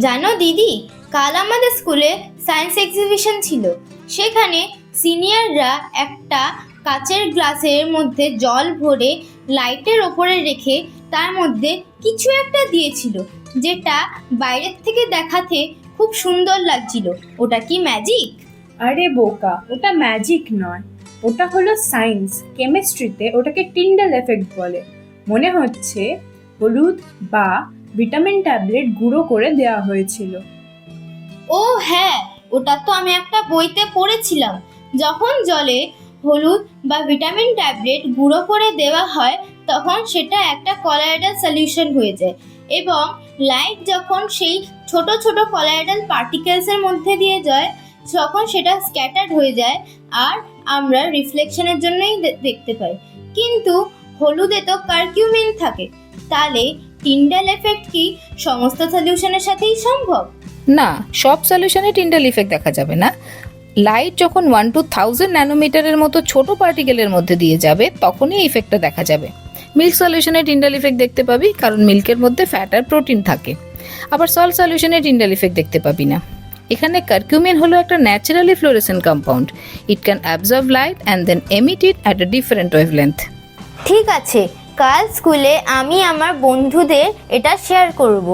জানো দিদি, কাল আমাদের স্কুলে সায়েন্স এক্সিবিশন ছিল। সেখানে সিনিয়ররা একটা কাচের গ্লাসের মধ্যে জল ভরে লাইটের ওপরে রেখে তার মধ্যে কিছু একটা দিয়েছিল, যেটা বাইরের থেকে দেখাতে খুব সুন্দর লাগছিল। ওটা কি ম্যাজিক আরে বোকা, ওটা ম্যাজিক নয়। ওটা হলো সায়েন্স কেমিস্ট্রিতে ওটাকে টিন্ডাল এফেক্ট বলে। মনে হচ্ছে হলুদ বা ভিটামিন ট্যাবলেট গুঁড়ো করে দেওয়া হয়েছিল। ও হ্যাঁ ওটা তো আমি একটা বইতে পড়েছিলাম। যখন জলে হলুদ বা ভিটামিন ট্যাবলেট গুঁড়ো করে দেওয়া হয়, তখন সেটা একটা কলাইডাল সলিউশন হয়ে যায় এবং লাইট যখন সেই ছোট ছোট কলাইডাল পার্টিকেলসের মধ্যে দিয়ে যায়, তখন সেটা স্ক্যাটার্ড হয়ে যায় আর আমরা রিফ্লেকশনের জন্যই দেখতে পাই। কিন্তু হলুদে তো কার্কিউমিন থাকে। তাহলে টিন্ডাল এফেক্ট কি? সমস্ত সলিউশনের সাথেই সম্ভব? না সব সলিউশনে টিন্ডাল ইফেক্ট দেখা যাবে না। লাইট যখন ওয়ান টু থাউজেন্ড ন্যানোমিটারের মতো ছোট পার্টিকেলের মধ্যে দিয়ে যাবে তখনই ইফেক্টটা দেখা যাবে। মিল্ক সলিউশনে টিন্ডাল ইফেক্ট দেখতে পাবি কারণ মিল্কের মধ্যে ফ্যাট আর প্রোটিন থাকে। আবার সল্ট সলিউশনে টিন্ডাল ইফেক্ট দেখতে পাবি না। এখানে কার্কিউমিন হলো একটা naturally fluorescent compound it can absorb light and then emit it at a different wavelength ঠিক আছে কাল স্কুলে আমি আমার বন্ধুদের এটা শেয়ার করব।